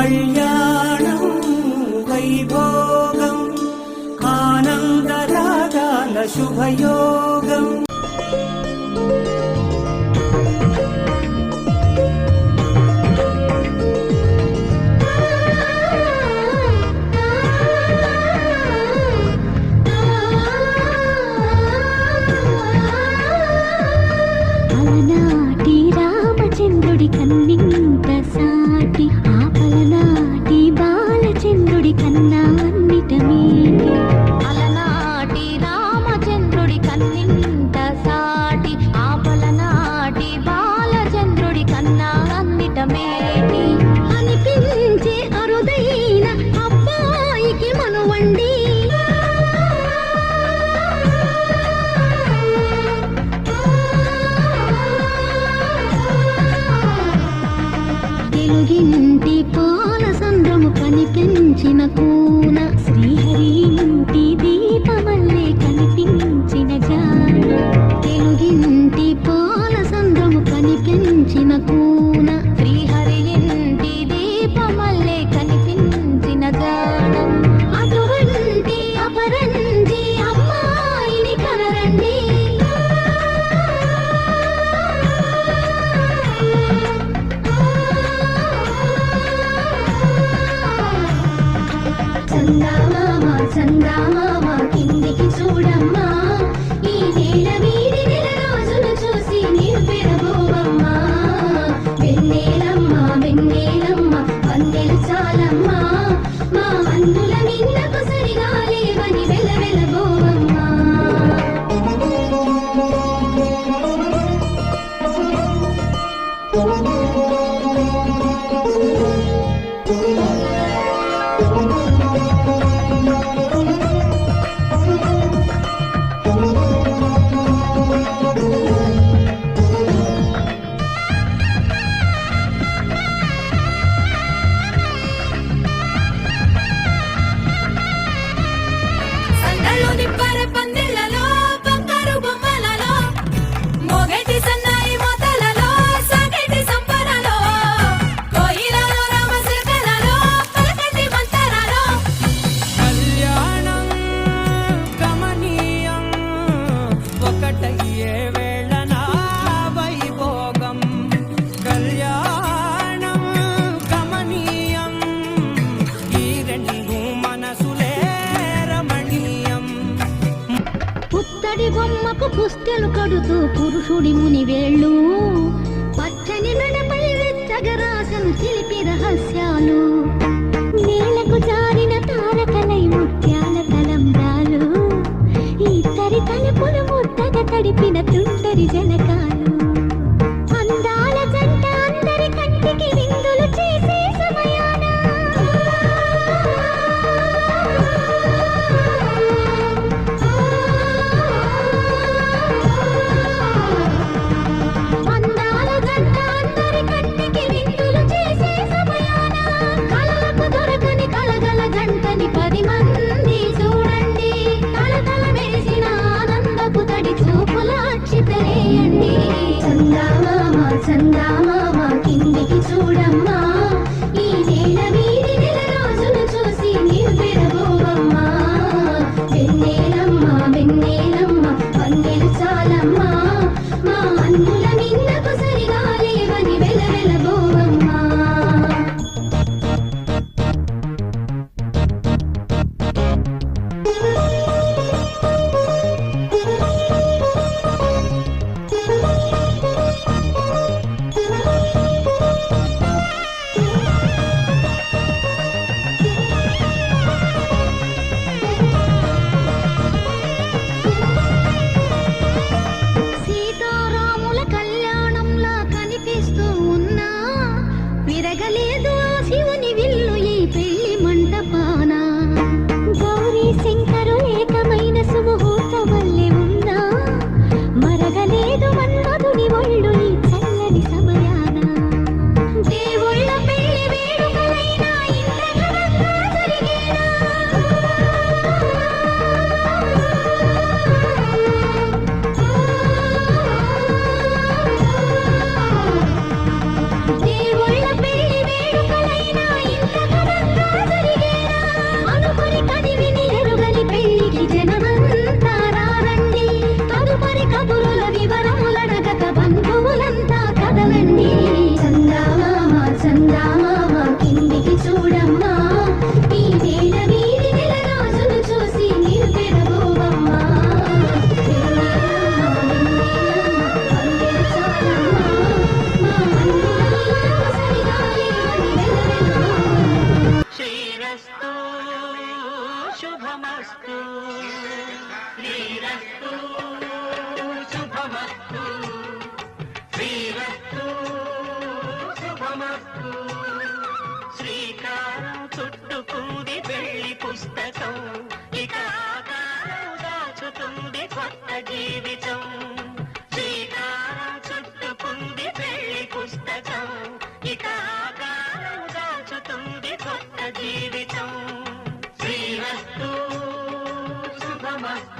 కళ్యాణం వైభోగం ఆనందరాగాల శుభయోగం. తెలుగింటి పాల సంద్రము కనిపించిన కూన. శ్రీహరి ఇంటి దీపమల్లే కనిపించిన జాన. తెలుగింటి చందామామ చందామామ కిందికి చూడమ్మా. ఈ నేల నెల రోజులు చూసి నీవు పెరగోవమ్మా వెన్నెలమ్మ వెన్నెలమ్మ వందెలు చాలమ్మా. మా అందుల నిన్నకు సరిగా లేవని పుస్తెలు పురుషుడి ముని వేళ్ళు. పచ్చని మెడపై వెచ్చగరాసను చిలిపి రహస్యాలు. నేలకు జారిన తారకలై ముత్యాల తలంబ్రాలు. ఇద్దరి తలుపులు ముద్దగా తడిపిన తుంటరి జనకాలు. శుభమస్తు శ్రీరస్తు. శుభమస్తు. శ్రీరస్తు. శుభమస్తు. శ్రీకారం చుట్టుకూది పెళ్ళి పుస్తకం. శుభమస్తు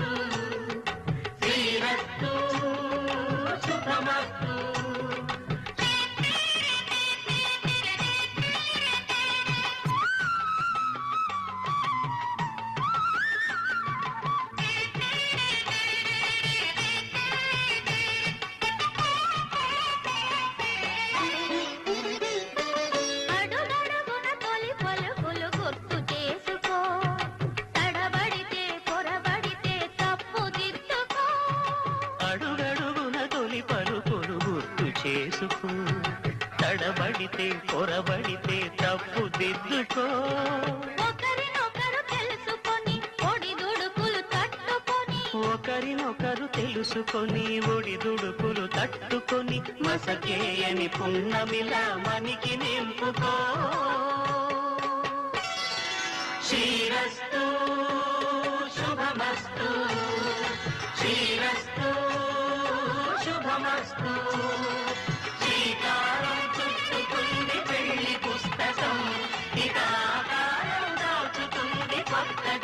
శుభమస్తు శ్రీరస్తు శుభమస్తు చేసుకో. తడబడితే పొరబడితే తప్పు దిద్దుకో ఒకరినొకరు తెలుసుకొని ఒడి దుడుకులు తట్టుకొని. ఒకరినొకరు తెలుసుకొని ఒడిదుడుకులు తట్టుకొని మసకేయని పున్నమిలా మనికి నింపుకో.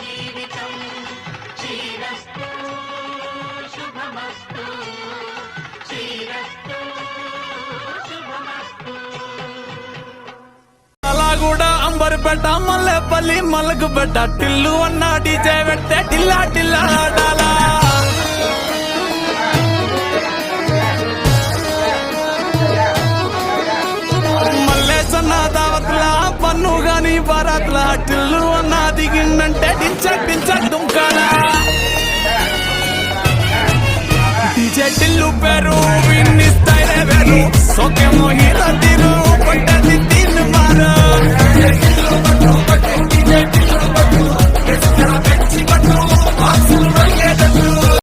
జీవితం. శ్రీరస్తు శుభమస్తు. శ్రీరస్తు శుభమస్తు. అలా కూడా అంబర్పేట మల్లెపల్లి మలకుపేట టిల్లు అన్న డీజే పెడితే టిల్లా టిల్లా ఆడాలా. మల్లేసన్న దావత్ల నన్ను గాని బరాత్లా టిల్లు అన్న దిగిందంటే డించడ్డించడ్డుంకాడా డీజే పేరు విన్నిస్తాయి వేరు. సోకేమో హీరో తీరు పట్టది తిన్ను మారు